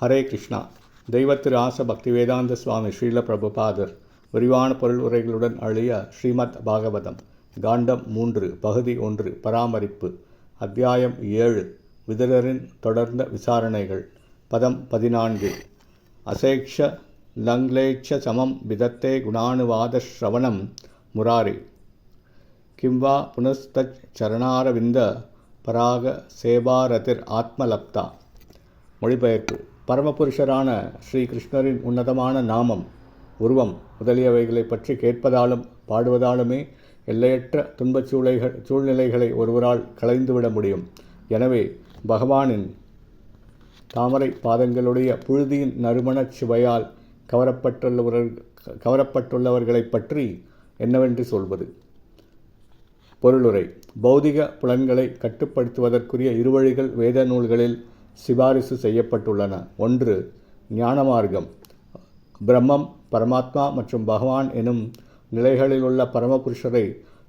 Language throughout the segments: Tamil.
ஹரே கிருஷ்ணா. தெய்வத்திரு ஆச பக்தி வேதாந்த சுவாமி ஸ்ரீல பிரபுபாதர் விரிவான பொருள் உரைகளுடன் அழிய ஸ்ரீமத் பாகவதம். காண்டம் மூன்று பகுதி ஒன்று பராமரிப்பு. அத்தியாயம் ஏழு விதுரரின் தொடர்ந்த விசாரணைகள். பதம் பதினான்கு. அசேக்ஷ லங்லேட்ச சமம் விதத்தே குணானுவாத ஸ்ரவணம் முராரி. கிம்வா புனஸ்தச் சரணாரவிந்த பராக சேவாரதிர் ஆத்மலப்தா. மொழிபெயர்ப்பு. பரமபுருஷரான ஸ்ரீ கிருஷ்ணரின் உன்னதமான நாமம் உருவம் முதலியவைகளை பற்றி கேட்பதாலும் பாடுவதாலுமே எல்லையற்ற துன்பச் சூளைகள் சூழ்நிலைகளை ஒருவரால் களைந்துவிட முடியும். எனவே பகவானின் தாமரை பாதங்களுடைய புழுதியின் நறுமணச் சுவையால் கவரப்பட்டுள்ளவர்கள் கவரப்பட்டுள்ளவர்களைப் பற்றி என்னவென்று சொல்வது? பொருளுரை. பௌதிக புலன்களை கட்டுப்படுத்துவதற்குரிய இருவழிகள் வேத நூல்களில் சிபாரிசு செய்யப்பட்டுள்ளன. ஒன்று ஞான மார்க்கம் பிரம்மம் பரமாத்மா மற்றும் பகவான் எனும் நிலைகளில் உள்ள பரமபுருஷரை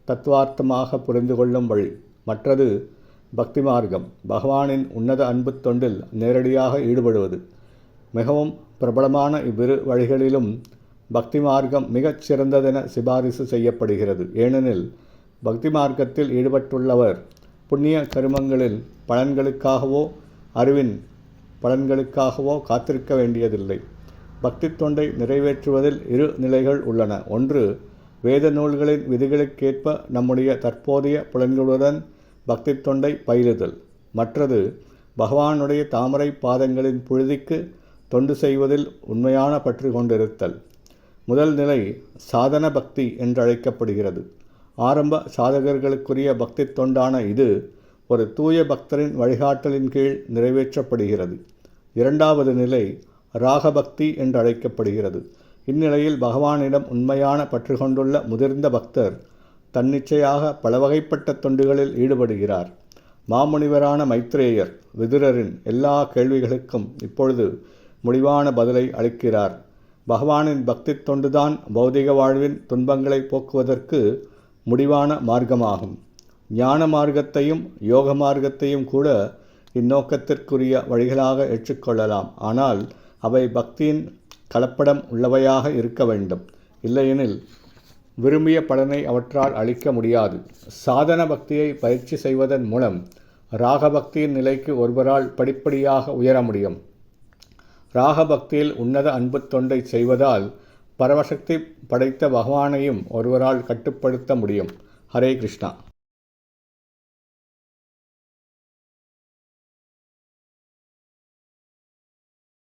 தத்துவார்த்தமாக புரிந்து கொள்ளும் வழி. மற்றது பக்தி மார்க்கம் பகவானின் உன்னத அன்பு தொண்டில் நேரடியாக ஈடுபடுவது. மிகவும் பிரபலமான இவ்விரு வழிகளிலும் பக்தி மார்க்கம் மிகச் சிறந்ததென சிபாரிசு செய்யப்படுகிறது. ஏனெனில் பக்தி மார்க்கத்தில் ஈடுபட்டுள்ளவர் புண்ணிய கருமங்களின் பலன்களுக்காகவோ அறிவின் பலன்களுக்காகவோ காத்திருக்க வேண்டியதில்லை. பக்தி தொண்டை நிறைவேற்றுவதில் இரு நிலைகள் உள்ளன. ஒன்று வேத நூல்களின் விதிகளுக்கேற்ப நம்முடைய தற்போதைய புலன்களுடன் பக்தி தொண்டை பயிலுதல். மற்றது பகவானுடைய தாமரை பாதங்களின் புழுதிக்கு தொண்டு செய்வதில் உண்மையான பற்று கொண்டிருத்தல். முதல் நிலை சாதன பக்தி என்றழைக்கப்படுகிறது. ஆரம்ப சாதகர்களுக்குரிய பக்தி தொண்டான இது ஒரு தூய பக்தரின் வழிகாட்டலின் கீழ் நிறைவேற்றப்படுகிறது. இரண்டாவது நிலை ராகபக்தி என்று அழைக்கப்படுகிறது. இந்நிலையில் பகவானிடம் உண்மையான பற்று கொண்டுள்ள முதிர்ந்த பக்தர் தன்னிச்சையாக பல வகைப்பட்ட தொண்டுகளில் ஈடுபடுகிறார். மாமுனிவரான மைத்ரேயர் விதுரரின் எல்லா கேள்விகளுக்கும் இப்பொழுது முடிவான பதிலை அளிக்கிறார். பகவானின் பக்தி தொண்டுதான் பௌதிக வாழ்வின் துன்பங்களை போக்குவதற்கு முடிவான மார்க்கமாகும். ஞான மார்க்கத்தையும் யோக மார்க்கத்தையும் கூட இந்நோக்கத்திற்குரிய வழிகளாக ஏற்றுக்கொள்ளலாம். ஆனால் அவை பக்தியின் கலப்படம் உள்ளவையாக இருக்க வேண்டும். இல்லையெனில் விரும்பிய பலனை அவற்றால் அளிக்க முடியாது. சாதன பக்தியை பயிற்சி செய்வதன் மூலம் ராகபக்தியின் நிலைக்கு ஒருவரால் படிப்படியாக உயர முடியும். ராகபக்தியில் உன்னத அன்பு தொண்டை செய்வதால் பரமசக்தி படைத்த பகவானையும் ஒருவரால் கட்டுப்படுத்த முடியும். ஹரே கிருஷ்ணா.